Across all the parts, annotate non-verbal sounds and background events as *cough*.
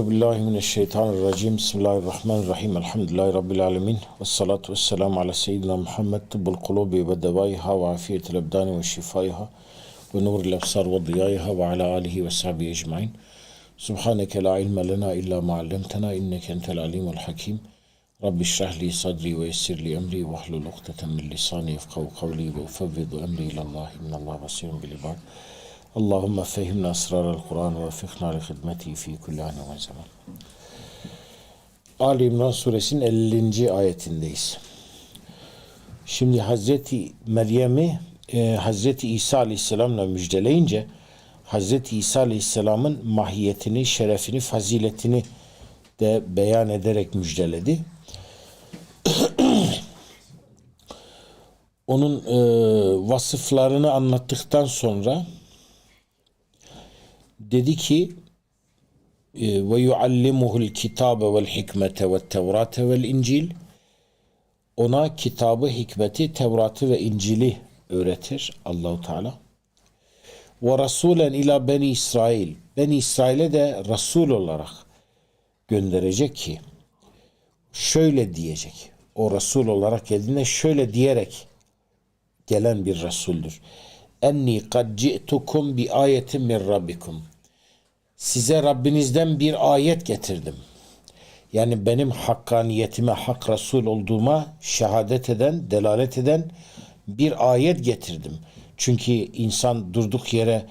أعوذ بالله من الشيطان الرجيم. بسم الله الرحمن الرحيم. الحمد لله رب العالمين. والصلاة والسلام على سيدنا محمد. طب القلوب ودوائها وعافية الأبدان وشفائها ونور الأبصار وضيائها وعلى آله وصحبه أجمعين. سبحانك لا علم لنا إلا ما علمتنا. إنك أنت العليم الحكيم. رب اشرح لي صدري ويسر لي أمري. واحلل عقدة من لساني يفقه قولي وأفوض أمري. إلى الله. إن الله بصير بالعباد. Allahümme fehimna esrarel Kur'an ve fıkhna li hidmeti fi kulli an ve zaman. Ali İmran suresinin 50. ayetindeyiz. Şimdi Hazreti Meryem'i e, Hazreti İsa Aleyhisselam'la müjdeleyince Hazreti İsa Aleyhisselam'ın mahiyetini, şerefini, faziletini de beyan ederek müjdeledi. *clears throat* Onun e, vasıflarını anlattıktan sonra dedi ki e, ve yuallimuhul kitabe vel hikmete ve tevrate vel incil ona kitabı, hikmeti, Tevrat'ı ve İncil'i öğretir Allahu Teala. Ve rasulen ila beni İsrail. Beni İsrail'e de Resul olarak gönderecek ki şöyle diyecek. O Resul olarak geldiğinde şöyle diyerek gelen bir Resuldür. Enni kad ci'tukum bi ayetin min rabbikum. Size Rabbinizden bir ayet getirdim. Yani benim hakkaniyetime, hak Resul olduğuma şehadet eden, delalet eden bir ayet getirdim. Çünkü insan durduk yere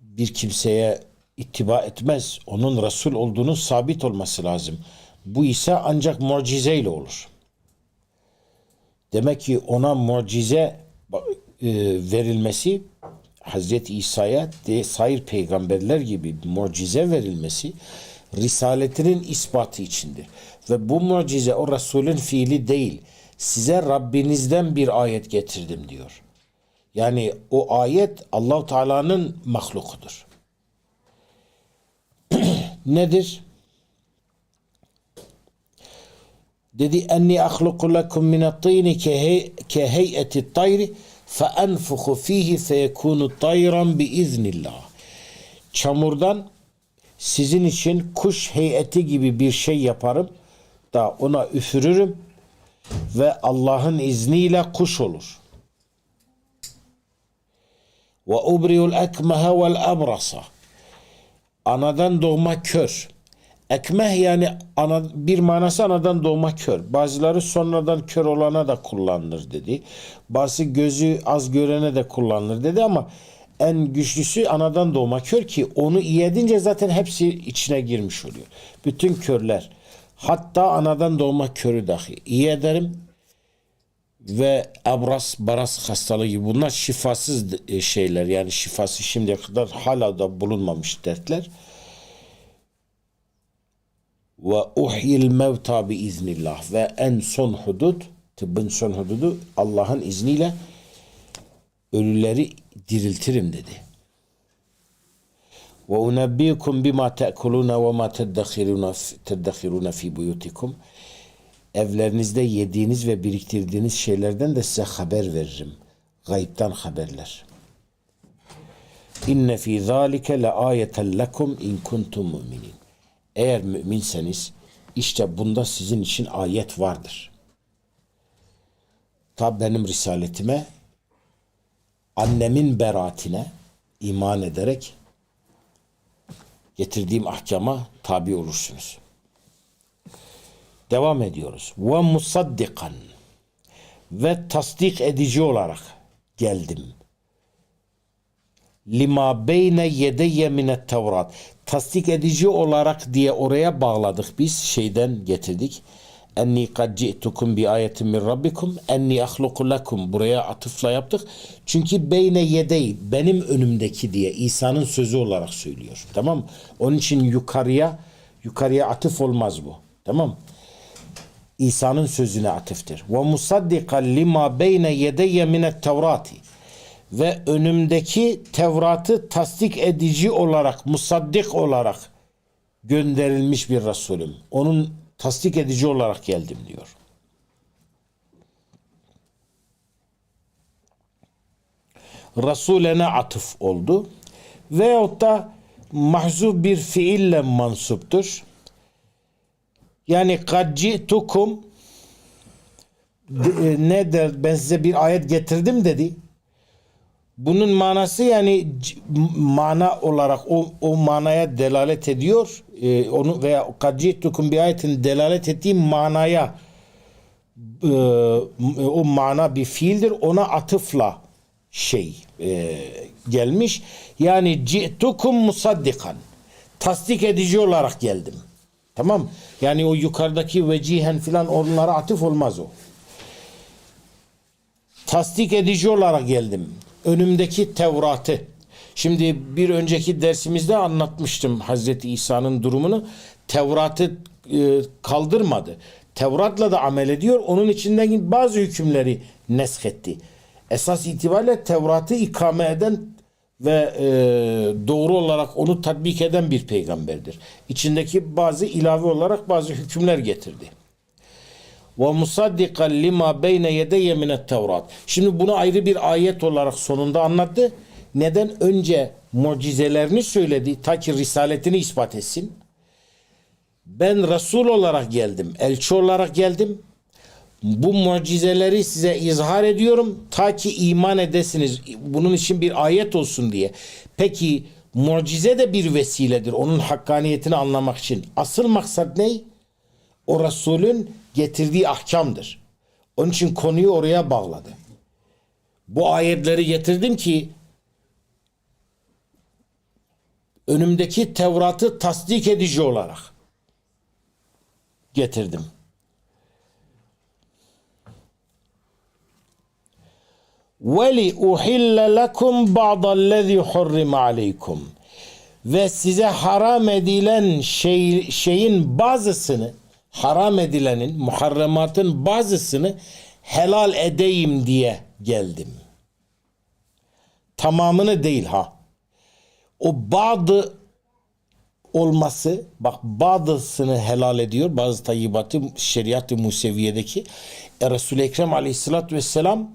bir kimseye ittiba etmez. Onun Resul olduğunu sabit olması lazım. Bu ise ancak mucizeyle olur. Demek ki ona mucize e, verilmesi Hazreti İsa'ya de sair peygamberler gibi mucize verilmesi risaletinin ispatı içindir. Ve bu mucize o Resulün fiili değil. Size Rabbinizden bir ayet getirdim diyor. Yani o ayet Allahu Teala'nın mahlukudur. *clears throat* Nedir? Dedi enni ahluku lekum minat-tini ke heyeti tayri فَاَنْفُخُ ف۪يهِ فَيَكُونُ طَيْرًا بِاِذْنِ اللّٰهِ Çamurdan sizin için kuş heyeti gibi bir şey yaparım da ona üfürürüm ve Allah'ın izniyle kuş olur. Ve ubriul ekmehe vel abrasa anadan doğma kör Ekmeh yani ana, bir manası anadan doğma kör. Bazıları sonradan kör olana da kullanılır dedi. Bazı gözü az görene de kullanılır dedi ama en güçlüsü anadan doğma kör ki onu iyi edince zaten hepsi içine girmiş oluyor. Bütün körler hatta anadan doğma körü dahi iyi ederim ve abras baras hastalığı gibi bunlar şifasız e, şeyler yani şifası şimdiye kadar hala da bulunmamış dertler ve uhyil mevta bi iznillah ve en son hudud tıbbın son hududu Allah'ın izniyle ölüleri diriltirim dedi. Ve unebbikum bima te'kuluna ve ma teddehiruna fi buyutikum. Evlerinizde yediğiniz ve biriktirdiğiniz şeylerden de size haber veririm. Gaybtan haberler. İnne fi zalike le ayeten lekum in kuntum mu'minin. Eğer müminseniz işte bunda sizin için ayet vardır. Tabi benim risaletime annemin beraatine iman ederek getirdiğim ahkama tabi olursunuz. Devam ediyoruz. Ve musaddikan ve tasdik edici olarak geldim. Lima beyne yedeyye minet tevrat tasdik edici olarak diye oraya bağladık biz şeyden getirdik. Enni kad ci'tukum bi ayetin min rabbikum enni ahluku lekum buraya atıfla yaptık. Çünkü beyne yedey benim önümdeki diye İsa'nın sözü olarak söylüyor. Tamam? Onun için yukarıya yukarıya atıf olmaz bu. Tamam? İsa'nın sözüne atıftır. Ve musaddikan lima beyne yedeyye minet tevrati ve önümdeki Tevrat'ı tasdik edici olarak, musaddik olarak gönderilmiş bir Resulüm. Onun tasdik edici olarak geldim diyor. Resulene atıf oldu. Veyahut da mahzuf bir fiille mansuptur. Yani kad ci'tukum de- e, ne der ben size bir ayet getirdim dedi. Bunun manası yani mana olarak o, o manaya delalet ediyor. Ee, onu veya kad ci'tukum bir ayetin delalet ettiği manaya e, o mana bir fiildir. Ona atıfla şey e, gelmiş. Yani ci'tukum musaddikan. Tasdik edici olarak geldim. Tamam. Yani o yukarıdaki vecihen filan onlara atıf olmaz o. Tasdik edici olarak geldim. Önümdeki Tevrat'ı. Şimdi bir önceki dersimizde anlatmıştım Hazreti İsa'nın durumunu. Tevrat'ı e, kaldırmadı. Tevrat'la da amel ediyor. Onun içindeki bazı hükümleri neshetti. Esas itibariyle Tevrat'ı ikame eden ve e, doğru olarak onu tatbik eden bir peygamberdir. İçindeki bazı ilave olarak bazı hükümler getirdi. Ve musaddikan lima beyne yedeyye minet Tevrat. Şimdi bunu ayrı bir ayet olarak sonunda anlattı. Neden? Önce mucizelerini söyledi ta ki risaletini ispat etsin. Ben Resul olarak geldim, elçi olarak geldim. Bu mucizeleri size izhar ediyorum ta ki iman edesiniz. Bunun için bir ayet olsun diye. Peki mucize de bir vesiledir onun hakkaniyetini anlamak için. Asıl maksat ne? O Resulün getirdiği ahkamdır. Onun için konuyu oraya bağladı. Bu ayetleri getirdim ki önümdeki Tevrat'ı tasdik edici olarak getirdim. Veli uhille lekum ba'dallezî hurrime aleykum. Ve size haram edilen şey, şeyin bazısını haram edilenin, muharrematın bazısını helal edeyim diye geldim. Tamamını değil ha. O bazı olması bak bazısını helal ediyor bazı tayyibatı şeriat-ı Museviye'deki e, Resul-i Ekrem aleyhissalatü vesselam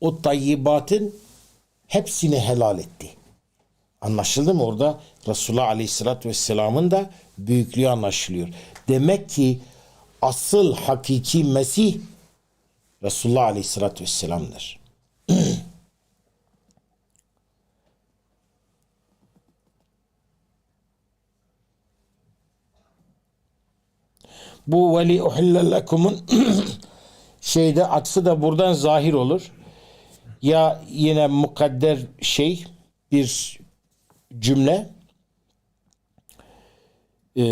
o tayyibatın hepsini helal etti. Anlaşıldı mı orada? Resulullah aleyhissalatü vesselamın da büyüklüğü anlaşılıyor. Demek ki asıl hakiki Mesih Resulullah aleyhissalatü vesselam'dır. *clears throat* Bu veli uhille lekumun *clears throat* şeyde atsı da buradan zahir olur. Ya yine mukadder şey bir cümle e,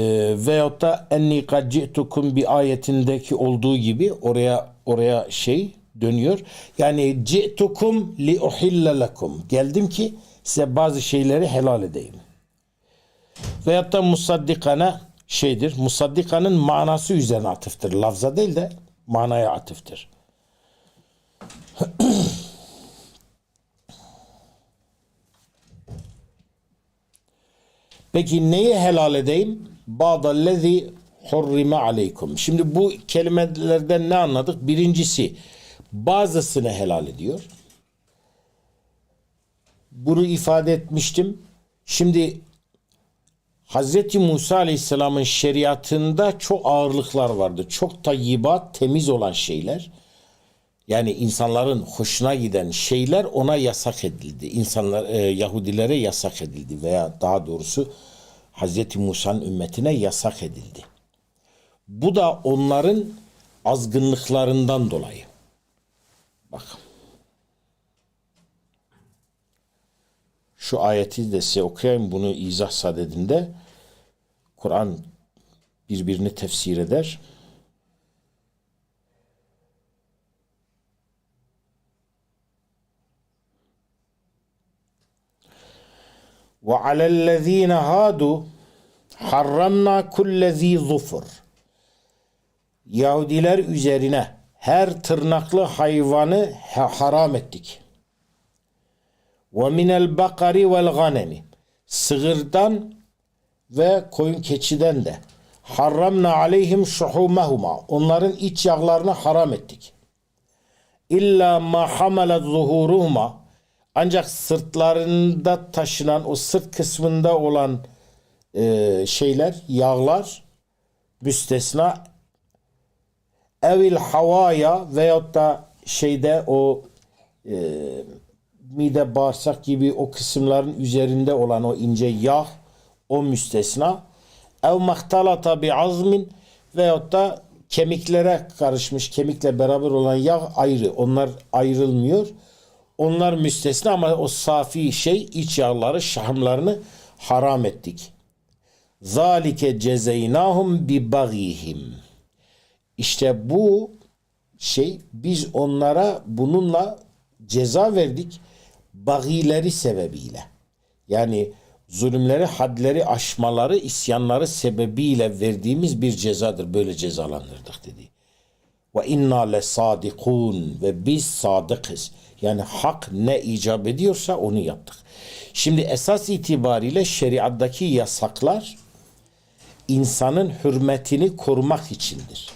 veyahut da enni kad ci'tukum bir ayetindeki olduğu gibi oraya oraya şey dönüyor. Yani ci'tukum li uhille. Geldim ki size bazı şeyleri helal edeyim. Veyahut da musaddikana şeydir. Musaddikanın manası üzerine atıftır. Lafza değil de manaya atıftır. *clears throat* Peki neyi helal edeyim? Ba'dallezi hurrime aleykum. Şimdi bu kelimelerden ne anladık? Birincisi bazısını helal ediyor. Bunu ifade etmiştim. Şimdi Hazreti Musa Aleyhisselam'ın şeriatında çok ağırlıklar vardı. Çok tayyibat, temiz olan şeyler. Yani insanların hoşuna giden şeyler ona yasak edildi. İnsanlar e, Yahudilere yasak edildi veya daha doğrusu Hazreti Musa'nın ümmetine yasak edildi. Bu da onların azgınlıklarından dolayı. Bak. Şu ayeti de size okuyayım bunu izah sadedinde. Kur'an birbirini tefsir eder. Ve alellezine hadu harramna kullezi zufur. Yahudiler üzerine her tırnaklı hayvanı ha- haram ettik. Ve minel bakari. Sığırdan ve koyun keçiden de harramna aleyhim şuhumehuma. Onların iç yağlarını haram ettik. İlla ma hamalet zuhuruhuma ancak sırtlarında taşınan o sırt kısmında olan e, şeyler, yağlar müstesna. Evil havaya veyahut da şeyde o e, mide bağırsak gibi o kısımların üzerinde olan o ince yağ o müstesna. Ev mahtalata bi azmin veyahut da kemiklere karışmış kemikle beraber olan yağ ayrı. Onlar ayrılmıyor onlar müstesna ama o safi şey iç yağları şahımlarını haram ettik zalike cezeynahum bi bagihim işte bu şey biz onlara bununla ceza verdik bagileri sebebiyle. Yani zulümleri, hadleri aşmaları, isyanları sebebiyle verdiğimiz bir cezadır. Böyle cezalandırdık dedi. Ve inna le sadikun ve biz sadıkız. Yani hak ne icap ediyorsa onu yaptık. Şimdi esas itibariyle şeriattaki yasaklar insanın hürmetini korumak içindir.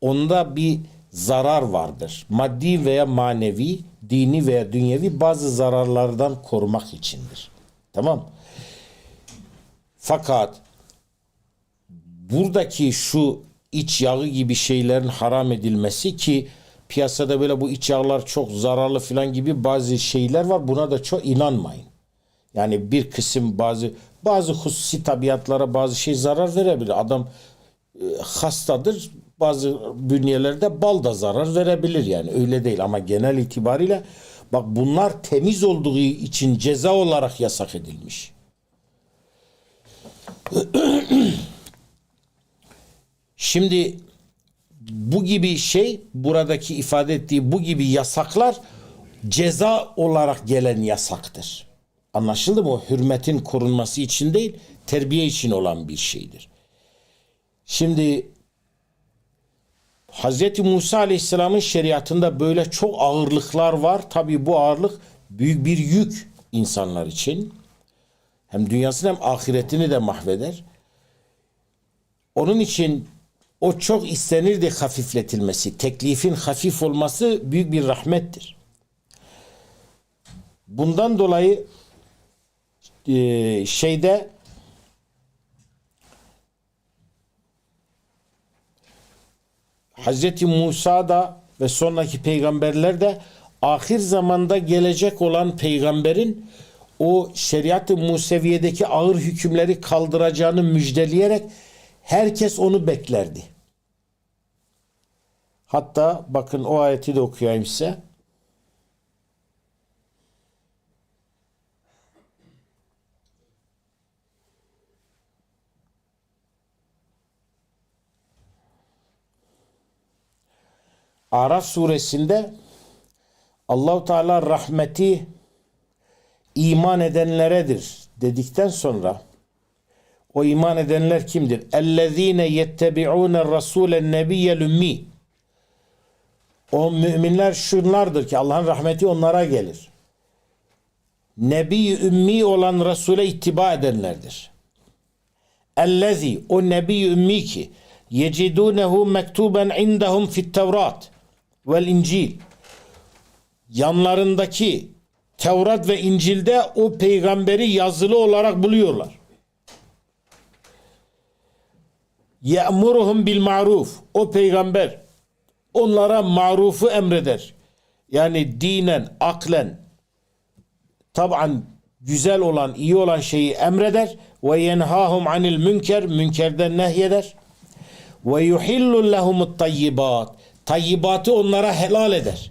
Onda bir zarar vardır. Maddi veya manevi, dini veya dünyevi bazı zararlardan korumak içindir. Tamam. Fakat buradaki şu iç yağı gibi şeylerin haram edilmesi ki piyasada böyle bu iç yağlar çok zararlı falan gibi bazı şeyler var. Buna da çok inanmayın. Yani bir kısım bazı bazı hususi tabiatlara bazı şey zarar verebilir. Adam e, hastadır. Bazı bünyelerde bal da zarar verebilir yani öyle değil ama genel itibariyle bak bunlar temiz olduğu için ceza olarak yasak edilmiş. *clears throat* Şimdi bu gibi şey buradaki ifade ettiği bu gibi yasaklar ceza olarak gelen yasaktır. Anlaşıldı mı? Hürmetin korunması için değil, terbiye için olan bir şeydir. Şimdi Hz. Musa Aleyhisselam'ın şeriatında böyle çok ağırlıklar var. Tabi bu ağırlık büyük bir yük insanlar için. Hem dünyasını hem ahiretini de mahveder. Onun için o çok istenirdi hafifletilmesi. Teklifin hafif olması büyük bir rahmettir. Bundan dolayı e, şeyde Hz. Musa da ve sonraki peygamberler de ahir zamanda gelecek olan peygamberin o şeriat-ı Museviye'deki ağır hükümleri kaldıracağını müjdeleyerek herkes onu beklerdi. Hatta bakın o ayeti de okuyayım size. Araf suresinde Allahu Teala rahmeti iman edenleredir dedikten sonra o iman edenler kimdir? Ellezine yettebi'une rasulen nebiyyel ümmi. O müminler şunlardır ki Allah'ın rahmeti onlara gelir. Nebi ümmi olan Resul'e ittiba edenlerdir. Ellezi o nebi ümmi ki yecidunehu mektuben indahum fit tevrat vel İncil yanlarındaki Tevrat ve İncil'de o peygamberi yazılı olarak buluyorlar. Ye'muruhum bil ma'ruf. O peygamber onlara marufu emreder. Yani dinen, aklen taban güzel olan, iyi olan şeyi emreder ve yenhahum anil münker, münkerden nehyeder. Ve yuhillu lehumut tayyibat tayyibatı onlara helal eder.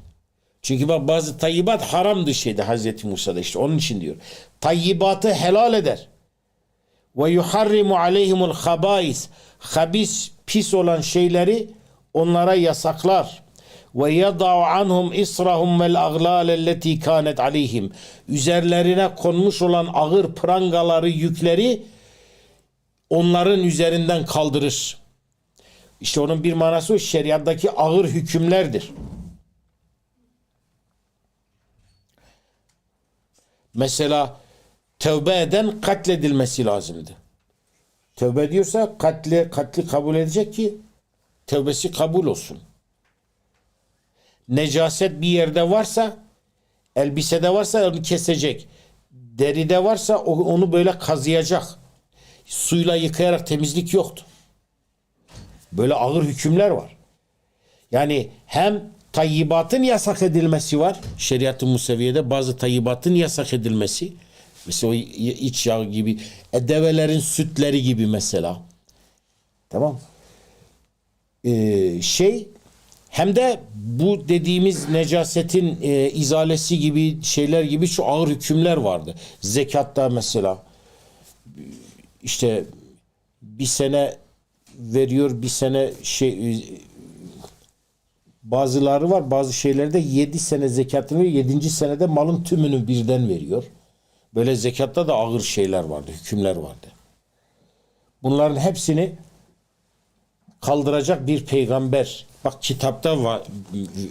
Çünkü bak bazı tayyibat haramdı şeyde Hazreti Musa'da işte onun için diyor. Tayyibatı helal eder. Ve yuharrimu aleyhimul habais. Habis pis olan şeyleri onlara yasaklar. Ve yada'u anhum israhum vel aglal elleti kanet aleyhim. Üzerlerine konmuş olan ağır prangaları, yükleri onların üzerinden kaldırır. İşte onun bir manası o şeriattaki ağır hükümlerdir. Mesela tövbe eden katledilmesi lazımdı. Tövbe diyorsa katli, katli kabul edecek ki tövbesi kabul olsun. Necaset bir yerde varsa elbisede varsa onu kesecek. Deride varsa onu böyle kazıyacak. suyla yıkayarak temizlik yoktu. Böyle ağır hükümler var. Yani hem tayyibatın yasak edilmesi var. Şeriat-ı Museviye'de bazı tayyibatın yasak edilmesi. Mesela iç yağ gibi, e, develerin sütleri gibi mesela. Tamam. Ee, şey hem de bu dediğimiz necasetin e, izalesi gibi şeyler gibi şu ağır hükümler vardı. Zekatta mesela işte bir sene veriyor bir sene şey e, bazıları var bazı şeylerde 7 sene zekatını veriyor 7. senede malın tümünü birden veriyor. Böyle zekatta da ağır şeyler vardı, hükümler vardı. Bunların hepsini kaldıracak bir peygamber. Bak kitapta var,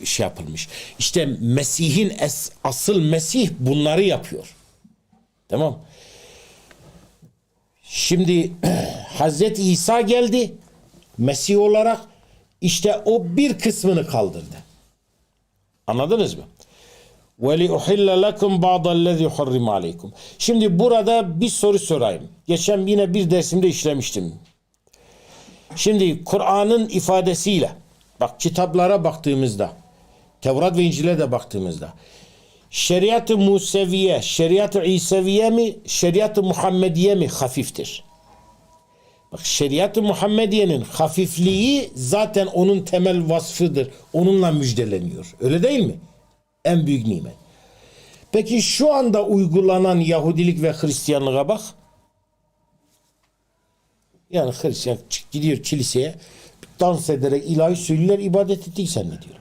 şey yapılmış. İşte Mesih'in es, asıl Mesih bunları yapıyor. Tamam. Şimdi *clears throat* Hazreti İsa geldi Mesih olarak işte o bir kısmını kaldırdı. Anladınız mı? وَلِيُحِلَّ لَكُمْ بَعْضَ الَّذِي حُرِّمَ عَلَيْكُمْ Şimdi burada bir soru sorayım. Geçen yine bir dersimde işlemiştim. Şimdi Kur'an'ın ifadesiyle bak kitaplara baktığımızda Tevrat ve İncil'e de baktığımızda şeriat-ı Museviye, şeriat-ı İseviye mi, şeriat-ı Muhammediye mi hafiftir? Bak şeriat-ı Muhammediye'nin hafifliği zaten onun temel vasfıdır. Onunla müjdeleniyor. Öyle değil mi? En büyük nimet. Peki şu anda uygulanan Yahudilik ve Hristiyanlığa bak. Yani Hristiyan gidiyor kiliseye dans ederek ilahi söylüyorlar ibadet ettiği zannediyor.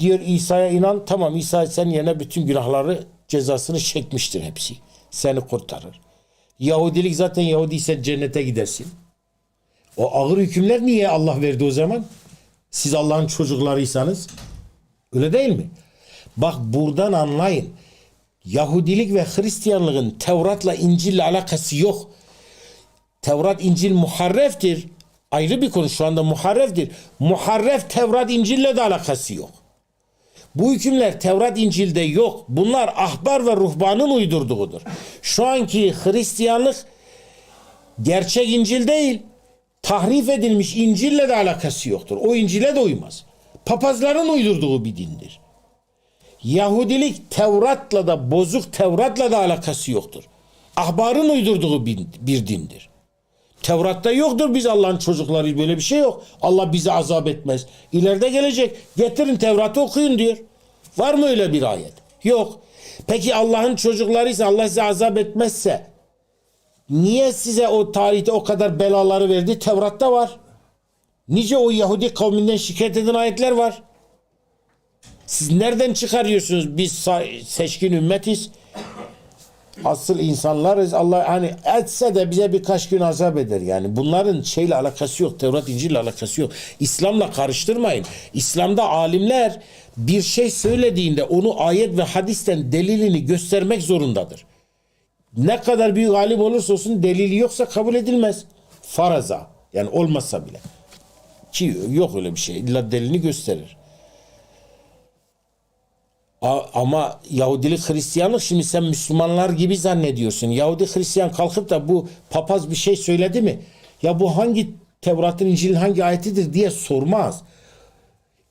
Diyor İsa'ya inan tamam İsa sen yerine bütün günahları cezasını çekmiştir hepsi. Seni kurtarır. Yahudilik zaten Yahudiysen cennete gidersin. O ağır hükümler niye Allah verdi o zaman? Siz Allah'ın çocuklarıysanız. Öyle değil mi? Bak buradan anlayın. Yahudilik ve Hristiyanlığın Tevrat'la İncil'le alakası yok. Tevrat İncil muharreftir. Ayrı bir konu şu anda muharreftir. Muharref Tevrat İncil'le de alakası yok. Bu hükümler Tevrat İncil'de yok. Bunlar ahbar ve ruhbanın uydurduğudur. Şu anki Hristiyanlık gerçek İncil değil. Tahrif edilmiş İncil'le de alakası yoktur. O İncil'e de uymaz. Papazların uydurduğu bir dindir. Yahudilik Tevrat'la da bozuk Tevrat'la da alakası yoktur. Ahbarın uydurduğu bir, bir dindir. Tevrat'ta yoktur biz Allah'ın çocukları böyle bir şey yok. Allah bizi azap etmez. İleride gelecek. Getirin Tevrat'ı okuyun diyor. Var mı öyle bir ayet? Yok. Peki Allah'ın çocuklarıysa Allah size azap etmezse niye size o tarihte o kadar belaları verdi? Tevrat'ta var. Nice o Yahudi kavminden şikayet eden ayetler var. Siz nereden çıkarıyorsunuz? Biz seçkin ümmetiz. Asıl insanlarız. Allah hani etse de bize birkaç gün azap eder yani. Bunların şeyle alakası yok. Tevrat İncil'le alakası yok. İslam'la karıştırmayın. İslam'da alimler bir şey söylediğinde onu ayet ve hadisten delilini göstermek zorundadır. Ne kadar büyük alim olursa olsun delili yoksa kabul edilmez. Faraza. Yani olmazsa bile. Ki yok öyle bir şey. İlla delilini gösterir. Ama Yahudilik Hristiyanlık şimdi sen Müslümanlar gibi zannediyorsun. Yahudi Hristiyan kalkıp da bu papaz bir şey söyledi mi? Ya bu hangi Tevrat'ın İncil'in hangi ayetidir diye sormaz.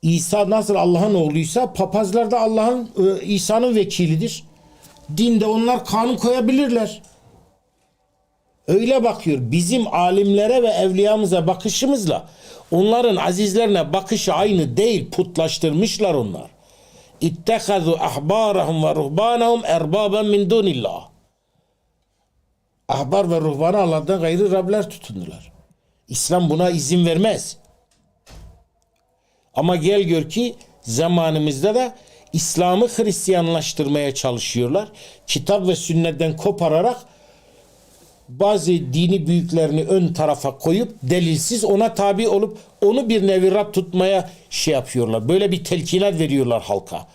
İsa nasıl Allah'ın oğluysa papazlar da Allah'ın e, İsa'nın vekilidir. Dinde onlar kanun koyabilirler. Öyle bakıyor. Bizim alimlere ve evliyamıza bakışımızla onların azizlerine bakışı aynı değil. Putlaştırmışlar onlar. İttehazu ahbarahum ve ruhbanahum erbaben min dunillah. Ahbar ve ruhbanı Allah'tan gayrı Rabler tutundular. İslam buna izin vermez. Ama gel gör ki zamanımızda da İslam'ı Hristiyanlaştırmaya çalışıyorlar. Kitap ve sünnetten kopararak bazı dini büyüklerini ön tarafa koyup delilsiz ona tabi olup onu bir nevi Rab tutmaya şey yapıyorlar. Böyle bir telkinat veriyorlar halka.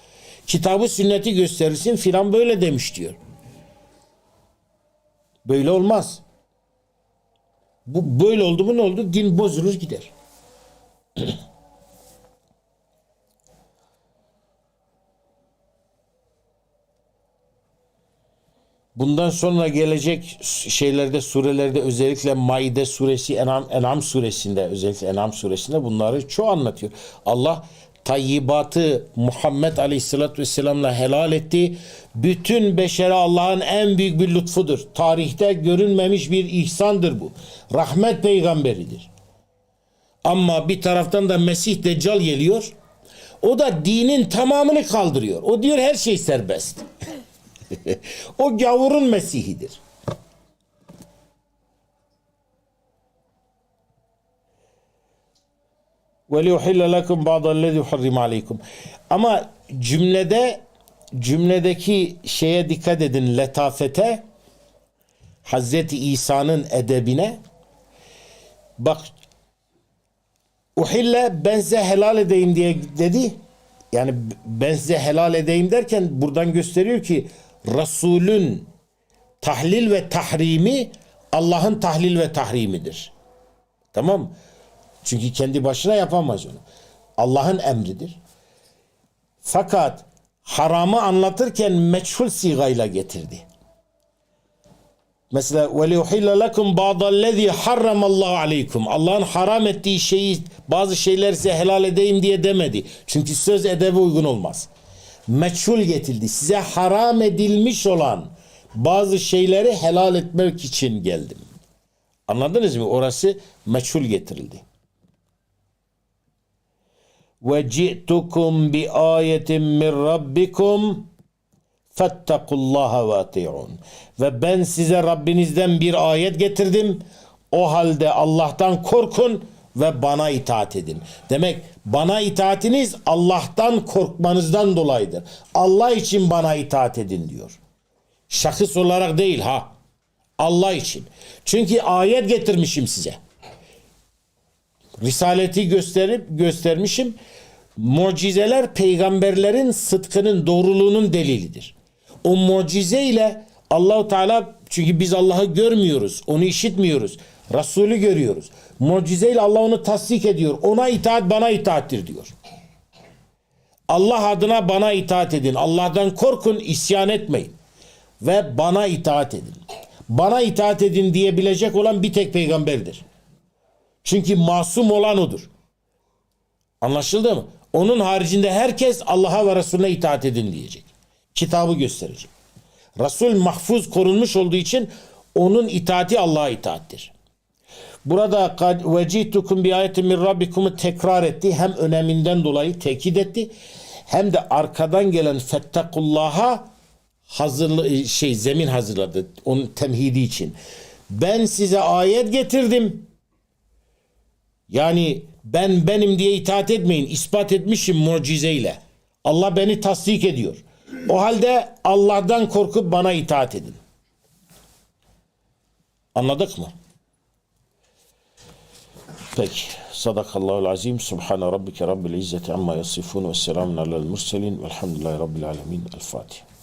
Kitabı sünneti gösterirsin filan böyle demiş diyor. Böyle olmaz. Bu böyle oldu mu ne oldu? Din bozulur gider. *clears throat* Bundan sonra gelecek şeylerde, surelerde özellikle Maide suresi, En'am, En'am suresinde özellikle En'am suresinde bunları çoğu anlatıyor. Allah tayyibatı Muhammed Aleyhisselatü Vesselam'la helal etti. Bütün beşere Allah'ın en büyük bir lütfudur. Tarihte görünmemiş bir ihsandır bu. Rahmet peygamberidir. Ama bir taraftan da Mesih Deccal geliyor. O da dinin tamamını kaldırıyor. O diyor her şey serbest. *laughs* *laughs* o gavurun Mesih'idir. Ve liyuhille lekum ba'dallezi harrim aleykum. Ama cümlede cümledeki şeye dikkat edin letafete Hazreti İsa'nın edebine bak uhille ben size helal edeyim diye dedi. Yani ben size helal edeyim derken buradan gösteriyor ki Resulün tahlil ve tahrimi Allah'ın tahlil ve tahrimidir. Tamam Çünkü kendi başına yapamaz onu. Allah'ın emridir. Fakat haramı anlatırken meçhul sigayla getirdi. Mesela ve leuhilla lekum ba'dallezî harramallahu aleykum. Allah'ın haram ettiği şeyi bazı şeyler size helal edeyim diye demedi. Çünkü söz edebe uygun olmaz meçhul getirdi. Size haram edilmiş olan bazı şeyleri helal etmek için geldim. Anladınız mı? Orası meçhul getirildi. Ve ci'tukum bi ayetin min rabbikum fettekullaha ve. Ve ben size Rabbinizden bir ayet getirdim. O halde Allah'tan korkun ve bana itaat edin. Demek bana itaatiniz Allah'tan korkmanızdan dolayıdır. Allah için bana itaat edin diyor. Şahıs olarak değil ha. Allah için. Çünkü ayet getirmişim size. Risaleti gösterip göstermişim. Mucizeler peygamberlerin sıdkının doğruluğunun delilidir. O mucize ile Allahu Teala çünkü biz Allah'ı görmüyoruz, onu işitmiyoruz. Resulü görüyoruz. Mucize ile Allah onu tasdik ediyor. Ona itaat bana itaattir diyor. Allah adına bana itaat edin. Allah'tan korkun, isyan etmeyin. Ve bana itaat edin. Bana itaat edin diyebilecek olan bir tek peygamberdir. Çünkü masum olan odur. Anlaşıldı mı? Onun haricinde herkes Allah'a ve Resulüne itaat edin diyecek. Kitabı gösterecek. Resul mahfuz korunmuş olduğu için onun itaati Allah'a itaattir. Burada kad vecitukum bi ayetin min rabbikum'u tekrar etti. Hem öneminden dolayı tekit etti. Hem de arkadan gelen fettakullah'a hazırlı şey zemin hazırladı onun temhidi için. Ben size ayet getirdim. Yani ben benim diye itaat etmeyin. ispat etmişim mucizeyle. Allah beni tasdik ediyor. O halde Allah'tan korkup bana itaat edin. Anladık mı? طيب صدق الله العظيم. سبحان ربك رب العزة عما يصفون والسلام على المرسلين والحمد لله رب العالمين. الفاتحة.